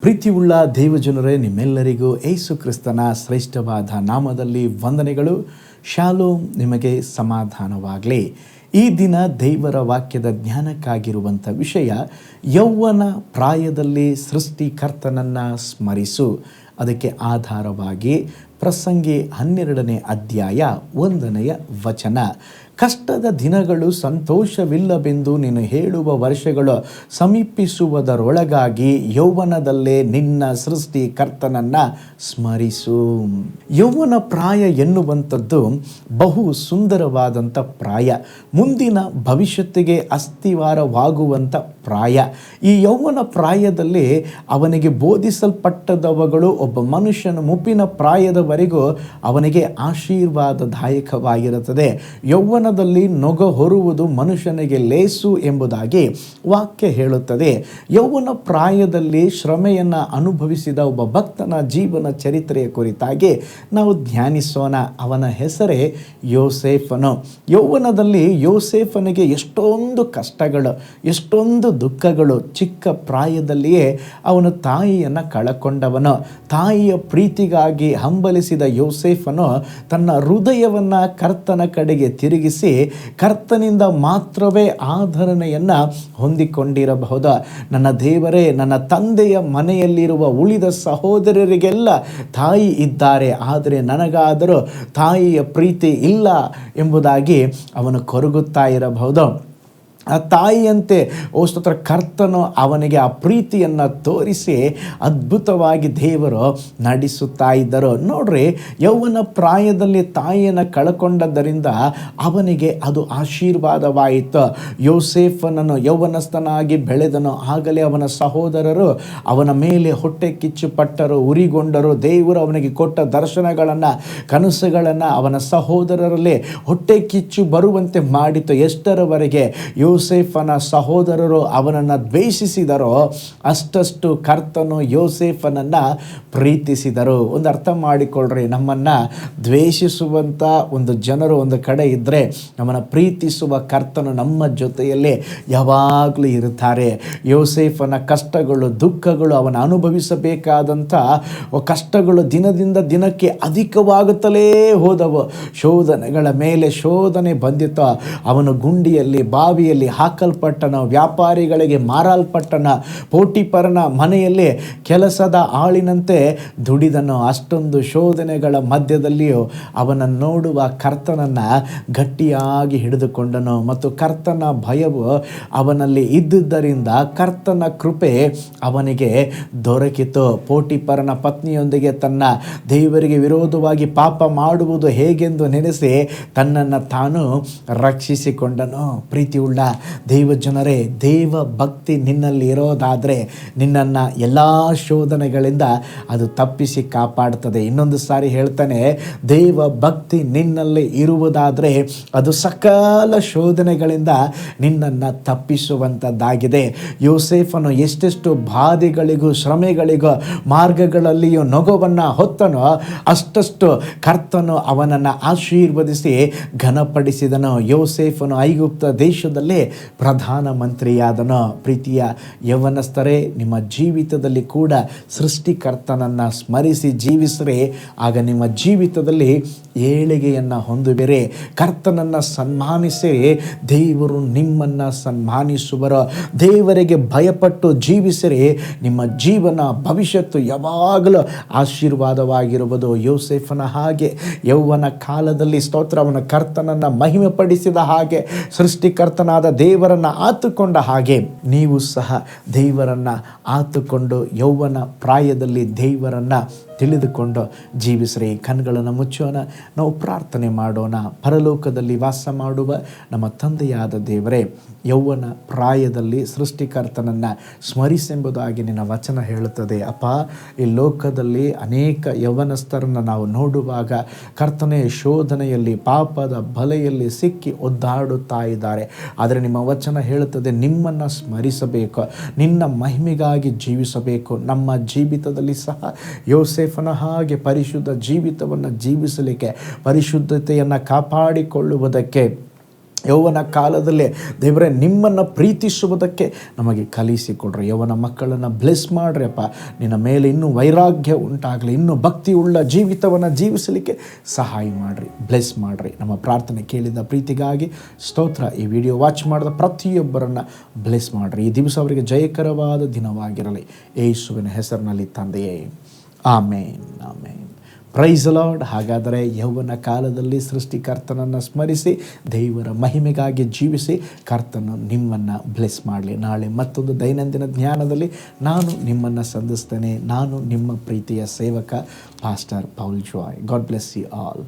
ಪ್ರೀತಿಯುಳ್ಳ ದೇವಜನರೇ, ನಿಮ್ಮೆಲ್ಲರಿಗೂ ಏಸು ಕ್ರಿಸ್ತನ ಶ್ರೇಷ್ಠವಾದ ನಾಮದಲ್ಲಿ ವಂದನೆಗಳು. ಶಾಲೋ ನಿಮಗೆ ಸಮಾಧಾನವಾಗಲಿ. ಈ ದಿನ ದೇವರ ವಾಕ್ಯದ ಜ್ಞಾನಕ್ಕಾಗಿರುವಂಥ ವಿಷಯ, ಯೌವನ ಪ್ರಾಯದಲ್ಲಿ ಸೃಷ್ಟಿಕರ್ತನನ್ನು ಸ್ಮರಿಸು. ಅದಕ್ಕೆ ಆಧಾರವಾಗಿ ಪ್ರಸಂಗಿ ಹನ್ನೆರಡನೇ ಅಧ್ಯಾಯ ಒಂದನೆಯ ವಚನ. ಕಷ್ಟದ ದಿನಗಳು ಸಂತೋಷವಿಲ್ಲವೆಂದು ನೀನು ಹೇಳುವ ವರ್ಷಗಳು ಸಮೀಪಿಸುವುದರೊಳಗಾಗಿ ಯೌವನದಲ್ಲೇ ನಿನ್ನ ಸೃಷ್ಟಿಕರ್ತನನ್ನು ಸ್ಮರಿಸು. ಯೌವನ ಪ್ರಾಯ ಎನ್ನುವಂಥದ್ದು ಬಹು ಸುಂದರವಾದಂಥ ಪ್ರಾಯ. ಮುಂದಿನ ಭವಿಷ್ಯತ್ತಿಗೆ ಅಸ್ಥಿವಾರವಾಗುವಂಥ ಪ್ರಾಯ. ಈ ಯೌವನ ಪ್ರಾಯದಲ್ಲಿ ಅವನಿಗೆ ಬೋಧಿಸಲ್ಪಟ್ಟದವಗಳು ಒಬ್ಬ ಮನುಷ್ಯನ ಮುಪ್ಪಿನ ಪ್ರಾಯದವರೆಗೂ ಅವನಿಗೆ ಆಶೀರ್ವಾದದಾಯಕವಾಗಿರುತ್ತದೆ. ಯೌವನದಲ್ಲಿ ನೊಗ ಹೊರುವುದು ಮನುಷ್ಯನಿಗೆ ಲೇಸು ಎಂಬುದಾಗಿ ವಾಕ್ಯ ಹೇಳುತ್ತದೆ. ಯೌವನ ಪ್ರಾಯದಲ್ಲಿ ಶ್ರಮೆಯನ್ನು ಅನುಭವಿಸಿದ ಒಬ್ಬ ಭಕ್ತನ ಜೀವನ ಚರಿತ್ರೆಯ ಕುರಿತಾಗಿ ನಾವು ಧ್ಯಾನಿಸೋಣ. ಅವನ ಹೆಸರೇ ಯೋಸೇಫನು. ಯೌವನದಲ್ಲಿ ಯೋಸೇಫನಿಗೆ ಎಷ್ಟೊಂದು ಕಷ್ಟಗಳು, ಎಷ್ಟೊಂದು ದುಃಖಗಳು, ಚಿಕ್ಕ ಪ್ರಾಯದಲ್ಲಿಯೇ ಅವನು ತಾಯಿಯನ್ನು ಕಳಕೊಂಡವನು. ತಾಯಿಯ ಪ್ರೀತಿಗಾಗಿ ಹಂಬಲಿಸಿದ ಯೋಸೇಫನು ತನ್ನ ಹೃದಯವನ್ನು ಕರ್ತನ ಕಡೆಗೆ ತಿರುಗಿಸಿ ಕರ್ತನಿಂದ ಮಾತ್ರವೇ ಆಧರಣೆಯನ್ನು ಹೊಂದಿಕೊಂಡಿರಬಹುದು? ನನ್ನ ದೇವರೇ, ನನ್ನ ತಂದೆಯ ಮನೆಯಲ್ಲಿರುವ ಉಳಿದ ಸಹೋದರರಿಗೆಲ್ಲ ತಾಯಿ ಇದ್ದಾರೆ. ಆದರೆ ನನಗಾದರೂ ತಾಯಿಯ ಪ್ರೀತಿ ಇಲ್ಲ ಎಂಬುದಾಗಿ ಅವನು ಕೊರಗುತ್ತಾ ಇರಬಹುದು. ಆ ತಾಯಿಯಂತೆ, ಓ ಸ್ತೋತ್ರ, ಕರ್ತನು ಅವನಿಗೆ ಆ ಪ್ರೀತಿಯನ್ನು ತೋರಿಸಿ ಅದ್ಭುತವಾಗಿ ದೇವರು ನಡೆಸುತ್ತಾ ಇದ್ದರು. ನೋಡ್ರಿ, ಯೌವನ ಪ್ರಾಯದಲ್ಲಿ ತಾಯಿಯನ್ನು ಕಳ್ಕೊಂಡದ್ದರಿಂದ ಅವನಿಗೆ ಅದು ಆಶೀರ್ವಾದವಾಯಿತು. ಯೋಸೇಫನನ್ನು ಯೌವನಸ್ಥನಾಗಿ ಬೆಳೆದನು. ಆಗಲೇ ಅವನ ಸಹೋದರರು ಅವನ ಮೇಲೆ ಹೊಟ್ಟೆ ಕಿಚ್ಚು ಪಟ್ಟರು ಉರಿಗೊಂಡರು. ದೇವರು ಅವನಿಗೆ ಕೊಟ್ಟ ದರ್ಶನಗಳನ್ನು, ಕನಸುಗಳನ್ನು ಅವನ ಸಹೋದರರಲ್ಲಿ ಹೊಟ್ಟೆ ಕಿಚ್ಚು ಬರುವಂತೆ ಮಾಡಿತು. ಎಷ್ಟರವರೆಗೆ? ಯೋಸೇಫನ ಸಹೋದರರು ಅವನನ್ನು ದ್ವೇಷಿಸಿದರೋ, ಅಷ್ಟಷ್ಟು ಕರ್ತನು ಯೋಸೇಫನನ್ನು ಪ್ರೀತಿಸಿದರು. ಒಂದು ಅರ್ಥ ಮಾಡಿಕೊಳ್ಳ್ರಿ ನಮ್ಮನ್ನು ದ್ವೇಷಿಸುವಂಥ ಒಂದು ಜನರು ಒಂದು ಕಡೆ ಇದ್ದರೆ ನಮ್ಮನ್ನು ಪ್ರೀತಿಸುವ ಕರ್ತನು ನಮ್ಮ ಜೊತೆಯಲ್ಲೇ ಯಾವಾಗಲೂ ಇರುತ್ತಾರೆ. ಯೋಸೇಫನ ಕಷ್ಟಗಳು, ದುಃಖಗಳು ಅವನ ಅನುಭವಿಸಬೇಕಾದಂಥ ಕಷ್ಟಗಳು ದಿನದಿಂದ ದಿನಕ್ಕೆ ಅಧಿಕವಾಗುತ್ತಲೇ ಹೋದವು. ಶೋಧನೆಗಳ ಮೇಲೆ ಶೋಧನೆ ಬಂದಿತ್ತು. ಅವನು ಗುಂಡಿಯಲ್ಲಿ, ಬಾವಿಯಲ್ಲಿ ಹಾಕಲ್ಪಟ್ಟನ, ವ್ಯಾಪಾರಿಗಳಿಗೆ ಮಾರಲ್ಪಟ್ಟನ, ಪೋಟಿಪರನ ಮನೆಯಲ್ಲಿ ಕೆಲಸದ ಆಳಿನಂತೆ ದುಡಿದನು. ಅಷ್ಟೊಂದು ಶೋಧನೆಗಳ ಮಧ್ಯದಲ್ಲಿಯೂ ಅವನನ್ನು ನೋಡುವ ಕರ್ತನನ್ನು ಗಟ್ಟಿಯಾಗಿ ಹಿಡಿದುಕೊಂಡನು. ಮತ್ತು ಕರ್ತನ ಭಯವು ಅವನಲ್ಲಿ ಇದ್ದುದರಿಂದ ಕರ್ತನ ಕೃಪೆ ಅವನಿಗೆ ದೊರಕಿತು. ಪೋಟಿಪರನ ಪತ್ನಿಯೊಂದಿಗೆ ತನ್ನ ದೇವರಿಗೆ ವಿರೋಧವಾಗಿ ಪಾಪ ಮಾಡುವುದು ಹೇಗೆಂದು ನೆನೆಸಿ ತನ್ನನ್ನು ತಾನು ರಕ್ಷಿಸಿಕೊಂಡನು. ಪ್ರೀತಿಯುಳ್ಳ ದೇವ ಜನರೇ, ದೇವ ಭಕ್ತಿ ನಿನ್ನಲ್ಲಿ ಇರೋದಾದರೆ ನಿನ್ನನ್ನು ಎಲ್ಲ ಶೋಧನೆಗಳಿಂದ ಅದು ತಪ್ಪಿಸಿ ಕಾಪಾಡ್ತದೆ. ಇನ್ನೊಂದು ಸಾರಿ ಹೇಳ್ತಾನೆ, ದೇವ ಭಕ್ತಿ ನಿನ್ನಲ್ಲಿ ಇರುವುದಾದರೆ ಅದು ಸಕಲ ಶೋಧನೆಗಳಿಂದ ನಿನ್ನನ್ನು ತಪ್ಪಿಸುವಂಥದ್ದಾಗಿದೆ ಯೋಸೇಫನು ಎಷ್ಟೆಷ್ಟು ಬಾಧೆಗಳಿಗೂ ಶ್ರಮೆಗಳಿಗೂ ಮಾರ್ಗಗಳಲ್ಲಿಯೂ ನಗುವನ್ನು ಹೊತ್ತನೋ ಅಷ್ಟಷ್ಟು ಕರ್ತನು ಅವನನ್ನು ಆಶೀರ್ವದಿಸಿ ಘನಪಡಿಸಿದನು. ಯೋಸೇಫನು ಐಗುಪ್ತ ದೇಶದಲ್ಲೇ ಪ್ರಧಾನಮಂತ್ರಿಯಾದನು ಪ್ರೀತಿಯ ಯವನಸ್ಥರೇ, ನಿಮ್ಮ ಜೀವಿತದಲ್ಲಿ ಕೂಡ ಸೃಷ್ಟಿಕರ್ತನನ್ನು ಸ್ಮರಿಸಿ ಜೀವಿಸ್ರೆ. ಆಗ ನಿಮ್ಮ ಜೀವಿತದಲ್ಲಿ ಏಳಿಗೆಯನ್ನು ಹೊಂದುವಿರಿ. ಕರ್ತನನ್ನು ಸನ್ಮಾನಿಸಿ, ದೇವರು ನಿಮ್ಮನ್ನು ಸನ್ಮಾನಿಸುವರು. ದೇವರಿಗೆ ಭಯಪಟ್ಟು ಜೀವಿಸಿರಿ. ನಿಮ್ಮ ಜೀವನ, ಭವಿಷ್ಯತ್ತು ಯಾವಾಗಲೂ ಆಶೀರ್ವಾದವಾಗಿರುವುದು. ಯೋಸೆಫನ ಹಾಗೆ, ಯೌವನ ಕಾಲದಲ್ಲಿ ಸ್ತೋತ್ರವನ್ನು ಕರ್ತನನ್ನು ಮಹಿಮೆಪಡಿಸಿದ ಹಾಗೆ, ಸೃಷ್ಟಿಕರ್ತನಾದ ದೇವರನ್ನು ಆತುಕೊಂಡ ಹಾಗೆ ನೀವು ಸಹ ದೇವರನ್ನು ಆತುಕೊಂಡು ಯೌವನ ಪ್ರಾಯದಲ್ಲಿ ದೇವರನ್ನು ತಿಳಿದುಕೊಂಡು ಜೀವಿಸ್ರಿ. ಕಣ್ಗಳನ್ನು ಮುಚ್ಚೋಣ. ನಾವು ಪ್ರಾರ್ಥನೆ ಮಾಡೋಣ. ಪರಲೋಕದಲ್ಲಿ ವಾಸ ಮಾಡುವ ನಮ್ಮ ತಂದೆಯಾದ ದೇವರೇ ಯೌವನ ಪ್ರಾಯದಲ್ಲಿ ಸೃಷ್ಟಿಕರ್ತನನ್ನು ಸ್ಮರಿಸೆಂಬುದಾಗಿ ನಿನ್ನ ವಚನ ಹೇಳುತ್ತದೆ. ಅಪ್ಪ, ಈ ಲೋಕದಲ್ಲಿ ಅನೇಕ ಯೌವನಸ್ಥರನ್ನು ನಾವು ನೋಡುವಾಗ ಕರ್ತನೆಯ ಶೋಧನೆಯಲ್ಲಿ, ಪಾಪದ ಬಲೆಯಲ್ಲಿ ಸಿಕ್ಕಿ ಒದ್ದಾಡುತ್ತಾ ಇದ್ದಾರೆ. ಆದರೆ ನಿಮ್ಮ ವಚನ ಹೇಳುತ್ತದೆ, ನಿಮ್ಮನ್ನು ಸ್ಮರಿಸಬೇಕು, ನಿನ್ನ ಮಹಿಮೆಗಾಗಿ ಜೀವಿಸಬೇಕು. ನಮ್ಮ ಜೀವಿತದಲ್ಲಿ ಸಹ ಯೋಸೇಫನ ಹಾಗೆ ಪರಿಶುದ್ಧ ಜೀವಿತವನ್ನು ಜೀವಿಸಲಿಕ್ಕೆ, ಪರಿಶುದ್ಧತೆಯನ್ನು ಕಾಪಾಡಿಕೊಳ್ಳುವುದಕ್ಕೆ ಯೌವನ ಕಾಲದಲ್ಲೇ ದೇವರೇ, ನಿಮ್ಮನ್ನು ಪ್ರೀತಿಸುವುದಕ್ಕೆ ನಮಗೆ ಕಲಿಸಿಕೊಡ್ರಿ. ಯೌವನ ಮಕ್ಕಳನ್ನು ಬ್ಲೆಸ್ ಮಾಡ್ರಿಯಪ್ಪ. ನಿನ್ನ ಮೇಲೆ ಇನ್ನೂ ವೈರಾಗ್ಯ ಉಂಟಾಗಲಿ, ಇನ್ನೂ ಭಕ್ತಿ ಉಳ್ಳ ಜೀವಿತವನ್ನು ಜೀವಿಸಲಿಕ್ಕೆ ಸಹಾಯ ಮಾಡಿರಿ ಬ್ಲೆಸ್ ಮಾಡಿರಿ. ನಮ್ಮ ಪ್ರಾರ್ಥನೆ ಕೇಳಿದ ಪ್ರೀತಿಗಾಗಿ ಸ್ತೋತ್ರ. ಈ ವಿಡಿಯೋ ವಾಚ್ ಮಾಡಿದ ಪ್ರತಿಯೊಬ್ಬರನ್ನು ಬ್ಲೆಸ್ ಮಾಡಿರಿ. ಈ ದಿವಸ ಅವರಿಗೆ ಜಯಕರವಾದ ದಿನವಾಗಿರಲಿ. ಯೇಸುವಿನ ಹೆಸರಿನಲ್ಲಿ ತಂದೆಯೇ. ಆಮೇನ್. ಪ್ರೈಸ್ ಲಾರ್ಡ್ ಹಾಗಾದರೆ ಯೌವನ ಕಾಲದಲ್ಲಿ ಸೃಷ್ಟಿಕರ್ತನನ್ನು ಸ್ಮರಿಸಿ, ದೇವರ ಮಹಿಮೆಗಾಗಿ ಜೀವಿಸಿ, ಕರ್ತನು ನಿಮ್ಮನ್ನು ಬ್ಲೆಸ್ ಮಾಡಲಿ. ನಾಳೆ ಮತ್ತೊಂದು ದೈನಂದಿನ ಜ್ಞಾನದಲ್ಲಿ ನಾನು ನಿಮ್ಮನ್ನು ಸಂಧಿಸ್ತೇನೆ. ನಾನು ನಿಮ್ಮ ಪ್ರೀತಿಯ ಸೇವಕ pastor Paul Joy God bless you all